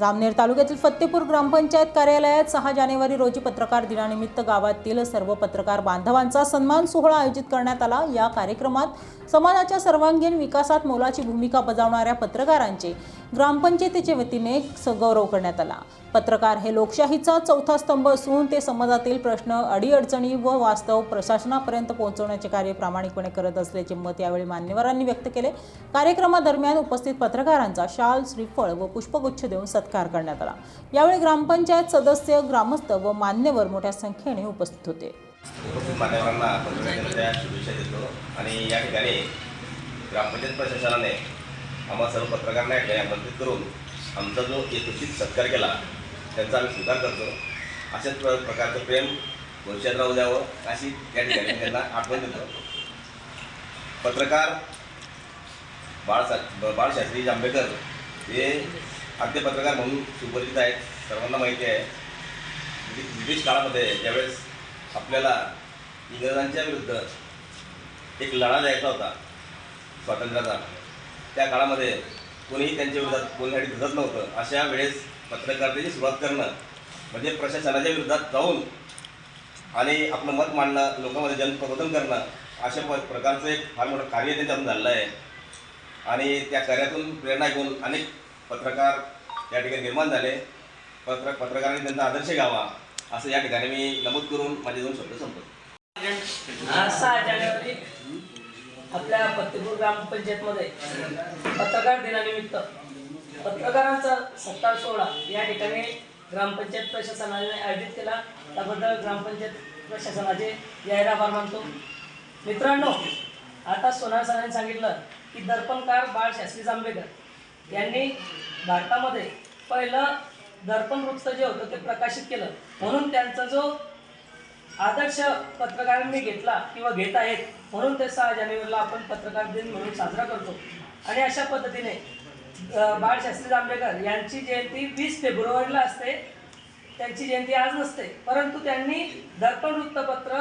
जामनेर तालुक्यातील फत्तेपूर ग्रामपंचायत कार्यालयात सहा जानेवारी रोजी पत्रकार दिनानिमित्त गावातील सर्व पत्रकार बांधवांचा सन्मान सोहळा आयोजित करण्यात आला. या कार्यक्रमात समाजाच्या सर्वांगीण विकासात मोलाची भूमिका बजावणाऱ्या पत्रकारांचे ग्रामपंचायतीच्या वतीने गौरव करण्यात आला. पत्रकार हे लोकशाहीचा चौथा स्तंभ असून ते समाजातील प्रश्न अडीअडचणी व वास्तव प्रशासनापर्यंत पोहोचवण्याचे कार्य प्रामाणिकपणे करत असल्याचे मत यावेळी मान्यवरांनी व्यक्त केले. कार्यक्रमादरम्यान उपस्थित पत्रकारांचा शाल श्रीफळ व पुष्पगुच्छ देऊन सत्कार करण्यात आला. यावेळी ग्रामपंचायत सदस्य ग्रामस्थ व मान्यवर मोठ्या संख्येने उपस्थित होते. उपस्थित मान्यवरांना शुभेच्छा देतो आणि या ठिकाणी ग्रामपंचायत प्रशासनाने आम्हा सर्व पत्रकारांना या आमंत्रित करून आमचा जो यथोचित सत्कार केला त्यांचा आम्ही स्वीकार करतो. अशाच प्र प्रकारचं प्रेम भविष्यात राहू द्यावं अशी या ठिकाणी त्यांना आठवण देतो. पत्रकार बाळसा बाळशास्त्री जांभेकर हे पत्रकार म्हणून सुपरिचित आहेत सर्वांना माहिती आहे. म्हणजे ब्रिटिश काळामध्ये ज्यावेळेस आपल्याला इंग्रजांच्या विरुद्ध एक लढा द्यायचा होता स्वातंत्र्याचा त्या काळामध्ये कोणीही त्यांच्या विरोधात कोणीसाठी झुजत नव्हतं. अशा वेळेस पत्रकारितेची सुरुवात करणं म्हणजे प्रशासनाच्या विरोधात जाऊन आणि आपलं मत मांडणं लोकांमध्ये जनप्रबोधन करणं अशा प प्रकारचं एक फार मोठं कार्य त्यांच्यातून झालेलं आहे. आणि त्या कार्यातून प्रेरणा घेऊन अनेक पत्रकार या ठिकाणी निर्माण झाले. पत्र पत्रकारांनी त्यांचा आदर्श घ्यावा असं या ठिकाणी मी नमूद करून माझे दोन शब्द संपतो आज सहा जानेवारी आपल्या फतेपूर ग्रामपंचायतमध्ये पत्रकार दिनानिमित्त पत्रकारांचा सत्कार सोहळा या ठिकाणी ग्रामपंचायत प्रशासनाने आयोजित केला. त्याबद्दल ग्रामपंचायत प्रशासनाचे जाहीर आभार मानतो. मित्रांनो आता सोनार सरांनी सांगितलं की दर्पणकार बाळ शास्त्री जांभेकर. यांनी भारतामध्ये पहिलं दर्पण वृत्त जे होतं ते प्रकाशित केलं. म्हणून त्यांचा जो आदर्श पत्रकारांनी घेतला किंवा घेत आहेत म्हणून ते सहा जानेवारीला आपण पत्रकार दिन म्हणून साजरा करतो. आणि अशा पद्धतीने बाळशास्त्री जांभेकर यांची जयंती वीस फेब्रुवारीला असते. त्यांची जयंती आज नसते परंतु त्यांनी दर्पण वृत्तपत्र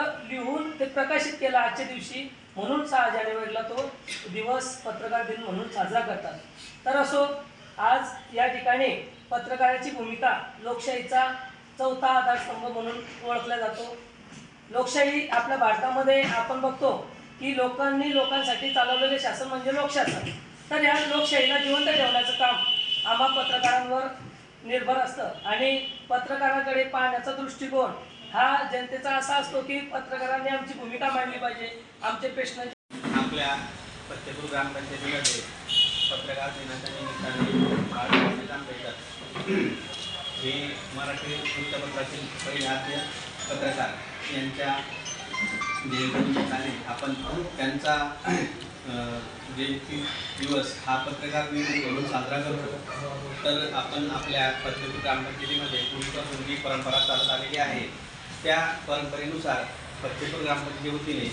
ते प्रकाशित केलं आजच्या दिवशी. म्हणून सहा जानेवारीला तो दिवस पत्रकार दिन म्हणून साजरा करतात. तर असो आज या ठिकाणी पत्रकाराची भूमिका लोकशाहीचा चौथा आधारस्तंभ म्हणून ओळखला जातो. लोकशाही आपल्या भारतामध्ये आपण बघतो की लोकांनी लोकांसाठी चालवलेले शासन म्हणजे लोकशासन. तर या लोकशाहीला जिवंत ठेवण्याचं काम आम्हा पत्रकारांवर निर्भर असतं. आणि पत्रकाराकडे पाहण्याचा दृष्टिकोन हा जनतेचा असा असतो की पत्रकारांनी आमची भूमिका मांडली पाहिजे. आमचे प्रश्न आपल्या फतेपूर ग्रामपंचायतीमध्ये पत्रकार दिनाच्या निमित्ताने आंबेडकर हे मराठी वृत्तपत्रातील पहिले आद्य पत्रकार यांच्या जयंतीनिमित्ताने आपण त्यांचा अं, जयंती दिवस हा पत्रकार दिन म्हणून साजरा करतो. तर आपण आपल्या फत्तेपूर ग्रामपंचायतीमध्ये पूर्वीपासून जी परंपरा चालत आलेली आहे? त्या परंपरेनुसार फत्तेपूर ग्रामपंचायती वतीने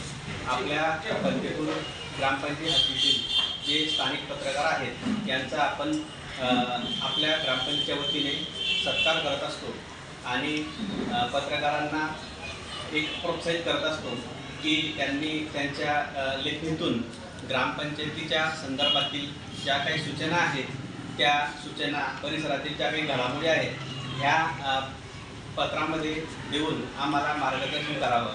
आपल्या फत्तेपूर ग्रामपंचायत हद्दीतील जे स्थानिक पत्रकार आहेत यांचा आपण आपल्या ग्रामपंचायतीच्या वतीने सत्कार करत असतो आणि पत्रकारांना एक प्रोत्साहित करत असतो की त्यांनी त्यांच्या लेखणीतून ग्रामपंचायतीच्या संदर्भातील ज्या काही सूचना आहेत त्या सूचना परिसरातील ज्या काही घडामोडी आहेत ह्या पत्रामध्ये देऊन आम्हाला मार्गदर्शन करावं.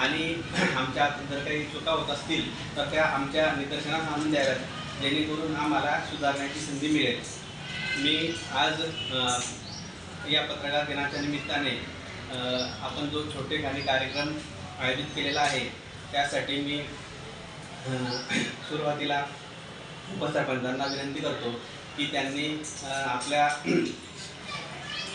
आणि आमच्या जर काही चुका होत असतील तर त्या आमच्या निदर्शनास आणून द्याव्यात जेणेकरून आम्हाला सुधारण्याची संधी मिळेल. मी आज या पत्रकार दिनाच्या निमित्ताने आपण जो छोटे काही कार्यक्रम आयोजित केलेला आहे त्यासाठी मी सुरुवातीला उपसरपंचांना विनंती करतो की त्यांनी आपल्या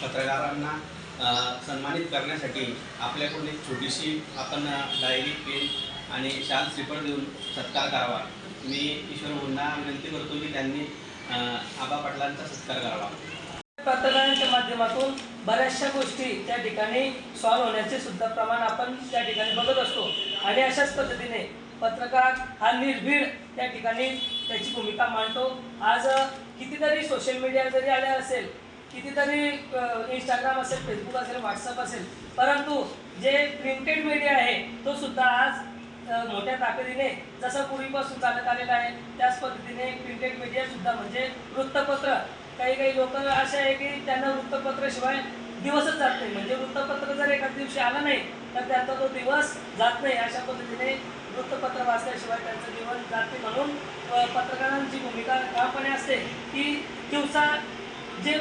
पत्रकारांना सन्मानित करण्यासाठी आपल्याकडून एक छोटीशी आपण डायरी पेन आणि शाल श्रीफळ देऊन सत्कार करावा. मी ईश्वर मुन्ना विनंती करतो की त्यांनी आबा पाटलांचा सत्कार करावा. पत्रकारांच्या माध्यमातून बऱ्याचशा गोष्टी त्या ठिकाणी सॉल्व्ह होण्याचे सुद्धा प्रमाण आपण त्या ठिकाणी बघत असतो. आणि अशाच पद्धतीने पत्रकार हा निर्भीड त्या ठिकाणी त्याची भूमिका मांडतो. आज कितीतरी सोशल मीडिया जरी आल्या असेल कितीतरी इंस्टाग्राम असेल फेसबुक असेल व्हॉट्सअप असेल. परंतु जे प्रिंटेड मीडिया आहे तो सुद्धा आज मोठ्या ताकदीने जसं पूर्वीपासून चालत आलेला आहे त्याच पद्धतीने प्रिंटेड मीडिया सुद्धा म्हणजे वृत्तपत्र. काही काही लोक असे आहे की त्यांना वृत्तपत्राशिवाय दिवसच जात नाही. म्हणजे वृत्तपत्र जर एखाद दिवशी आलं नाही तर त्यांचा तो दिवस जात नाही. अशा पद्धतीने वृत्तपत्र वाचल्याशिवाय त्यांचं जीवन जात नाही. म्हणून पत्रकारांची भूमिका ठामपणे असते की दिवसा जे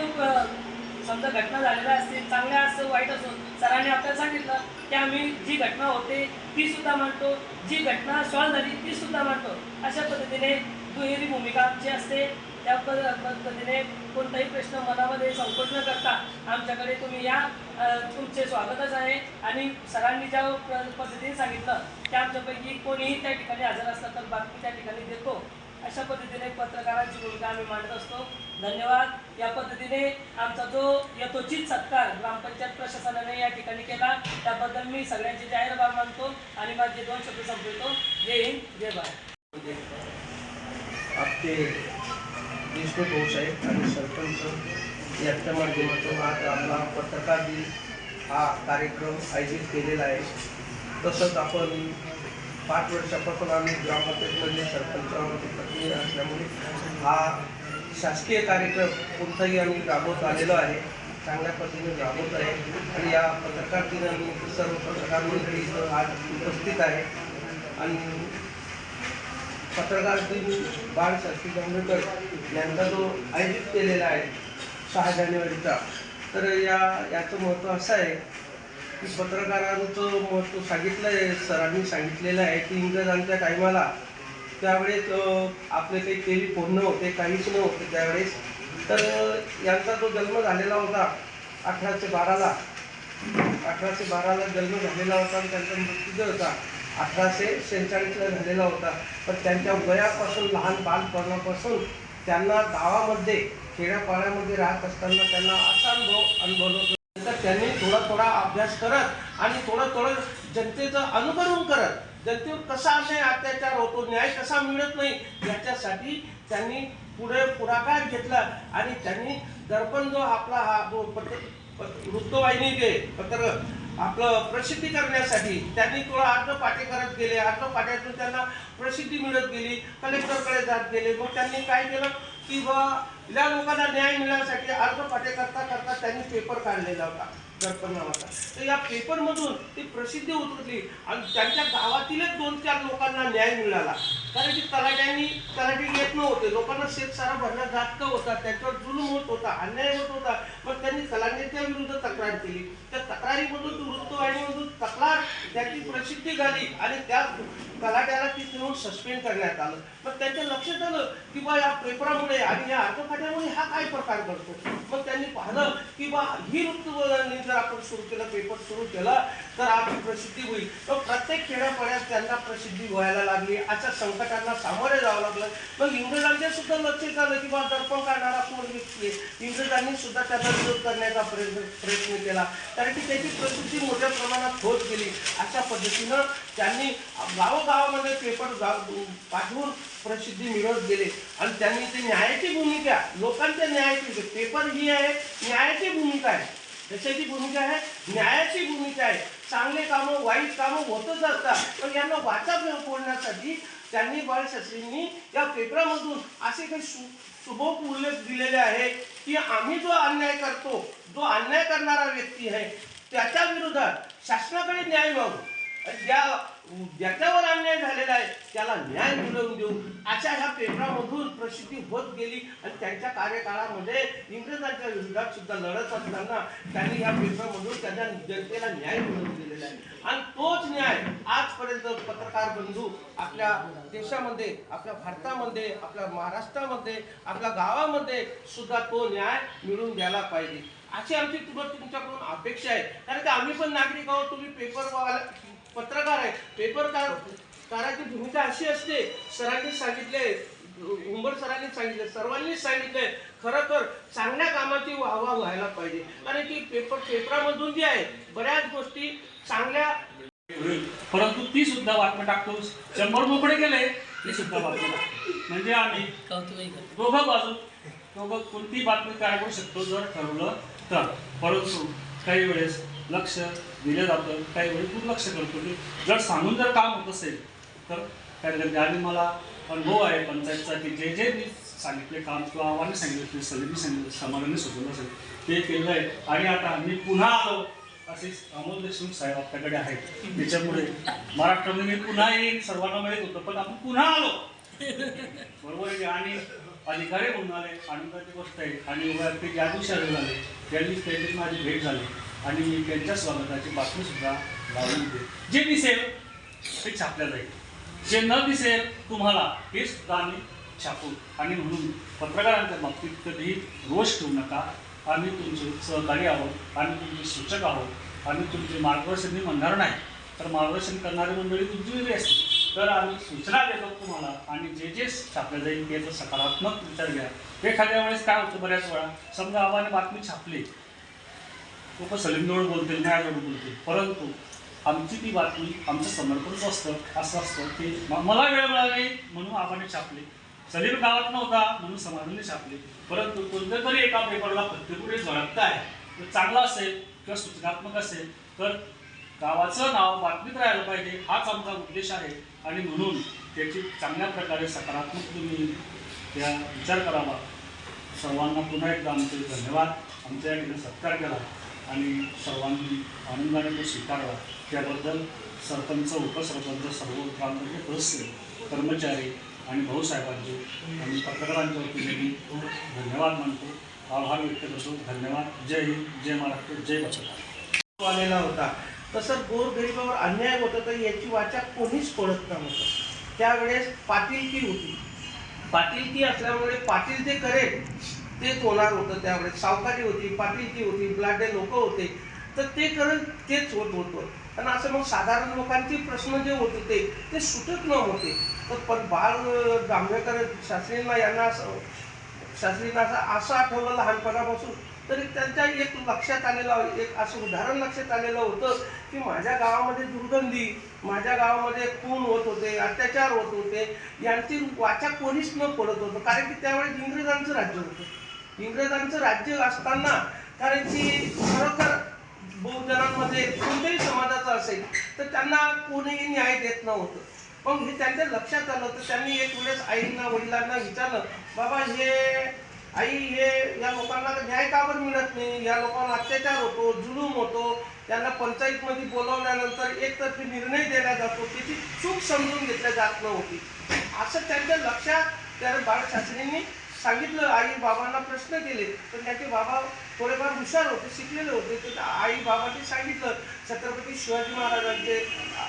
समजा घटना झालेल्या असतील चांगल्या असं वाईट असो सरांनी आपल्याला सांगितलं की आम्ही जी घटना होते ती सुद्धा मांडतो. जी घटना सॉल्व झाली ती सुद्धा मांडतो. अशा पद्धतीने दुहेरी भूमिका आमची असते त्या पद्धतीने कोणताही प्रश्न मनामध्ये संकोच न करता आमच्याकडे तुम्ही या. तुमचे स्वागतच आहे. आणि सरांनी ज्या पद्धतीने सांगितलं त्या आमच्यापैकी कोणीही त्या ठिकाणी हजर असला तर बातमी त्या ठिकाणी देतो. अशा पद्धतीने पत्रकारांची भूमिका आम्ही मांडत असतो. धन्यवाद. या पद्धतीने आमचा जो यथोचित सत्कार ग्रामपंचायत प्रशासनाने या ठिकाणी केला त्याबद्दल मी सगळ्यांचे जाहीर आभार मानतो आणि माझे दोन शब्द संपवितो. जय हिंद जय भारत. आपले देशमुख भाऊसाहेब आणि सरपंच यांच्या माध्यमातून आज आपला पत्रकार दिन हा कार्यक्रम आयोजित केलेला आहे. तसंच आपण पाच वर्षापासून आम्ही ग्रामपंचायतमध्ये सरपंच आहोत, असल्यामुळे हा शासकीय कार्यक्रम कोणताही आम्ही राबवत आलेलो आहे चांगल्या पद्धतीने राबवत आहे. आणि या पत्रकार दिनानिमित्त सर्व पत्रकार मंडळी इथं आज उपस्थित आहे. आणि पत्रकार दिन बाळ शास्त्री जांभेकर यांचा जो आयोजित केलेला आहे सहा जानेवारीचा. तर या याचं महत्त्व असं आहे की पत्रकारांचं महत्त्व सांगितलं आहे सरांनी सांगितलेलं आहे की इंग्रजांच्या टायमाला त्यावेळेस आपले काही टेलिफोन नव्हते काहीच नव्हते त्यावेळेस. तर यांचा जो जन्म झालेला होता अठराशे बाराला अठराशे बाराला जन्म झालेला होता आणि त्यांचा मृत्यू जो होता अठराशे शेहेचाळीसला झालेला होता. पण त्यांच्या वयापासून लहान बालपणापासून त्यांना गावामध्ये खेड्यापाड्यामध्ये राहत असताना त्यांना असा अनुभव अनुभवला तर त्यांनी थोडा थोडा अभ्यास करत आणि थोडं थोडं जनतेचं अनुकरण करत जनतेवर कसा असे अत्याचार होतो न्याय कसा मिळत नाही याच्यासाठी त्यांनी पुढे पुढाकार घेतला आणि त्यांनी दर्पण जो आपला हा जो पत्र वृत्तवाहिनी जे पत्र आपलं प्रसिद्धी करण्यासाठी त्यांनी थोडं अर्ध पाटे करत गेले अर्ध पाट्यातून त्यांना प्रसिद्धी मिळत गेली कलेक्टरकडे जात गेले. मग त्यांनी काय केलं? की बा या लोकांना न्याय मिळण्यासाठी अर्ज पाठे करता करता त्यांनी पेपर काढलेला होता दर्पण नावाचा तर या पेपरमधून ती प्रसिद्धी उतरली आणि त्यांच्या गावातीलच दोन चार लोकांना न्याय मिळाला. कारण की तलाट्यांनी तलाठी येत नव्हते. लोकांना शेत सारा भरणा जास्त होता त्याच्यावर जुलूम होत होता अन्याय होत होता. मग त्यांनी तलाट्यांच्या विरुद्ध तक्रार केली. त्या तक्रारीमधून वृत्तवाहिनीमधून तक्रार त्याची प्रसिद्धी झाली आणि त्या तलाट्याला ती तिथून सस्पेंड करण्यात आलं. मग त्यांच्या लक्षात आलं की बा या पेपरामुळे आणि या अर्धपाट्यामुळे हा काय प्रकार घडतो? मग त्यांनी पाहिलं की बा ही वृत्तवाहिनी जर आपण सुरू केलं पेपर सुरू केला तर आपली प्रसिद्धी होईल. मग प्रत्येक खेड्यापाड्यात त्यांना प्रसिद्धी व्हायला लागली. अशा संकटांना सामोरे जावं लागलं. मग इंग्रजांच्या सुद्धा लक्षात आलं की बा दर्पण काढणारा कोण व्यक्ती आहे? इंग्रजांनी सुद्धा त्याचा विरोध करण्याचा प्रयत्न प्रयत्न केला. कारण की त्याची प्रसिद्धी मोठ्या प्रमाणात होत गेली. अशा पद्धतीनं त्यांनी गावोगावामध्ये पेपर पाठवून प्रसिद्धी मिळवत गेले. आणि त्यांनी ते न्यायाची भूमिका लोकांच्या न्यायाची पेपर ही आहे न्यायाची भूमिका आहे. कशाची भूमिका आहे? न्यायाची भूमिका आहे. चांगले कामं वाईट कामं होतच असतात. पण यांना वाचा फोडण्यासाठी त्यांनी बाळशास्त्रींनी या पेपरामधून असे काही सु सुबोक उल्लेख दिलेले आहे की आम्ही जो अन्याय करतो जो अन्याय करणारा व्यक्ती आहे त्याच्या विरोधात शासनाकडे न्याय मागू ज्या ज्याच्यावर अन्याय झालेला आहे त्याला न्याय मिळवून देऊ. अशा ह्या पेपरामधून प्रसिद्धी होत गेली आणि त्यांच्या कार्यकाळामध्ये इंग्रजांच्या विरोधात सुद्धा लढत असताना त्यांनी ह्या पेपरामधून त्यांच्या जनतेला न्याय मिळवून दिलेला आहे. आणि तोच न्याय आजपर्यंत पत्रकार बंधू आपल्या देशामध्ये आपल्या भारतामध्ये आपल्या महाराष्ट्रामध्ये आपल्या गावामध्ये सुद्धा तो न्याय मिळवून द्यायला पाहिजे. अशी आमची तुम- तुमच्याकडून अपेक्षा आहे. कारण की आम्ही पण नागरिक आहोत तुम्ही पेपर पत्रकार आहे पेपर काराची भूमिका अशी असते. सरांनी सांगितले उंबर सरांनी सांगितले सर्वांनीच सांगितलंय खरं तर चांगल्या कामाची वाहवा व्हायला पाहिजे. कारण की पेपर पेपरामधून जे आहे बऱ्याच गोष्टी चांगल्या परंतु ती सुद्धा बातमी टाकतो. शंभर मोकळे गेले ती सुद्धा बातमी टाकतो. म्हणजे आम्ही दोघं बाजू दोघं कोणती बातमी काय करू शकतो जर ठरवलं तर. परंतु काही वेळेस लक्ष दिलं जातं. काही वेळी दुर्लक्ष करतो की जर सांगून जर काम होत असेल तर काय करते आणि मला अनुभव आहे पंचायतचा की जे जे मी सांगितले काम किंवा आव्हाने सांगितले सगळ्यांनी सांगितलं समाजाने सुचवलं असेल ते केलं आहे. आणि आता मी पुन्हा आलो असे अमोल देशमुख साहेब आपल्याकडे आहेत. त्याच्यामुळे महाराष्ट्रामध्ये मी पुन्हा येईन सर्वांना माहीत होतं पण आपण पुन्हा आलो. बरोबर आहे. आणि अधिकारी म्हणून आले आनंदाची गोष्ट आहे. आणि एवढ्या ते ज्या दिवशी आले झाले त्या दिवशी त्यांची माझी भेट झाली. आणि मी त्यांच्या स्वागताची बातमी सुद्धा लावून जे दिसेल ते छापल्या जाईल. जे न दिसेल तुम्हाला हे सुद्धा आम्ही छापू आणि म्हणून पत्रकारांच्या बाबतीत कधीही रोष ठेवू नका. आम्ही तुमचे सहकारी आहोत आम्ही तुमचे सूचक आहोत आम्ही तुमचे मार्गदर्शन मी म्हणणार नाही. तर मार्गदर्शन करणारी मंडळी तुमची वेगळी असते. तर आम्ही सूचना देतो तुम्हाला आणि जे जे छापलं जाईल त्याचा सकारात्मक विचार घ्या. एखाद्या वेळेस काय होतं बऱ्याच वेळा? समजा आव्हाने बातमी छापली लोक सलीमजवळ बोलतील न्यायाजवळ बोलतील. परंतु आमची ती बातमी आमचं समर्पण असतं असं असतं. की मला वेळ मिळाला नाही म्हणून आव्हाने छापले. सलीम गावात नव्हता म्हणून समाधाने छापले. परंतु कोणत्या तरी एका पेपरला प्रत्येकुळे झळकताय आहे. तर चांगला असेल किंवा सूचनात्मक असेल तर गावाचं नाव बातमीत राहायला पाहिजे हाच आमचा उद्देश आहे. आणि म्हणून त्याची चांगल्या प्रकारे सकारात्मक तुम्ही त्या विचार करावा. सर्वांना पुन्हा एकदा आमचे धन्यवाद. आमच्या सत्कार केला. आणि सर्वांनी आनंदाने तो स्वीकारला त्याबद्दल सरपंच उपसरपंच सर्व ग्रामपंचायत सदस्य कर्मचारी आणि भाऊसाहेबांचे आणि पत्रकारांच्या वतीने मी धन्यवाद मानतो. आभार व्यक्त करतो. धन्यवाद. जय हिंद. जय महाराष्ट्र. जय पत्रकार आलेला होता. तसं गोरगरिबावर अन्याय होत तर याची वाचा कोणीच पडत नव्हतं त्यावेळेस पाटीलकी होती? पाटीलकी असल्यामुळे पाटील जे करेल तेच होणार होतं त्यावेळेस. सावकारी होती पाटीलकी होती ब्लाडे लोक होते. तर ते करेल तेच होत होतं. आणि असं मग साधारण लोकांचे प्रश्न जे होत होते ते सुटत न होते तर पण बाळ जांभेकर शास्त्रींना यांना असं शास्त्रींना असं असं आठवलं लहानपणापासून. तरी त्यांच्या एक लक्षात आलेलं एक असं उदाहरण लक्षात आलेलं होतं की माझ्या गावामध्ये दुर्गंधी माझ्या गावामध्ये खून होत होते अत्याचार होत होते. यांची वाचा कोणीच न पडत होतं. कारण की त्यावेळेस इंग्रजांचं राज्य होतं. इंग्रजांचं राज्य असताना कारण की खरोखर बहुजनांमध्ये कोणत्याही समाजाचं असेल तर त्यांना कोणीही न्याय देत नव्हतं. मग हे त्यांच्या लक्षात आलं तर त्यांनी एक वेळेस आईंना वडिलांना विचारलं बाबा हे आई हे या लोकांना न्याय का बरं मिळत नाही? या लोकांना अत्याचार होतो जुलूम होतो. त्यांना पंचायतमध्ये बोलवल्यानंतर एकतर्फी निर्णय दिला जातो त्याची चूक समजून घेतल्या जात नव्हती. असं त्यांच्या लक्षात त्या बाळशास्त्रींनी सांगितलं आई बाबांना प्रश्न केले तर त्याचे बाबा थोडेफार हुशार होते शिकलेले होते. तर आई बाबांनी सांगितलं छत्रपती शिवाजी महाराजांचे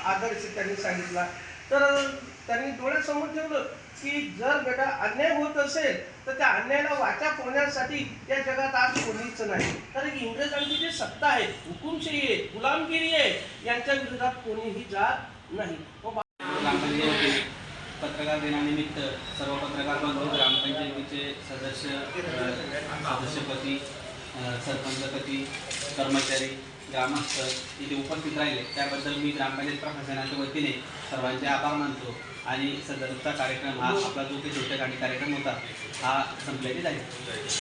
आदर्श त्यांनी सांगितला. तर त्यांनी डोळ्यासमोर ठेवलं की जर बेटा अन्याय होत असेल तर त्या अन्यायाला वाचा फोडण्यासाठी या जगात आज कोणीच नाही. कारण की इंग्रजांची जी सत्ता आहे हुकुमशाही आहे गुलामगिरी आहे यांच्या विरोधात कोणीही जात नाही. पत्रकार दिनानिमित्त सर्व पत्रकार बंधू ग्रामपंचायतीचे सदस्य सदस्यपती सरपंचपती कर्मचारी ग्रामस्थ इथे उपस्थित राहिले. त्याबद्दल मी ग्रामपंचायत प्रशासनाच्या वतीने सर्वांचे आभार मानतो आणि सदरचा कार्यक्रम हा आपला जो काही छोटेखानी कार्यक्रम होता हा संपलेला जाईल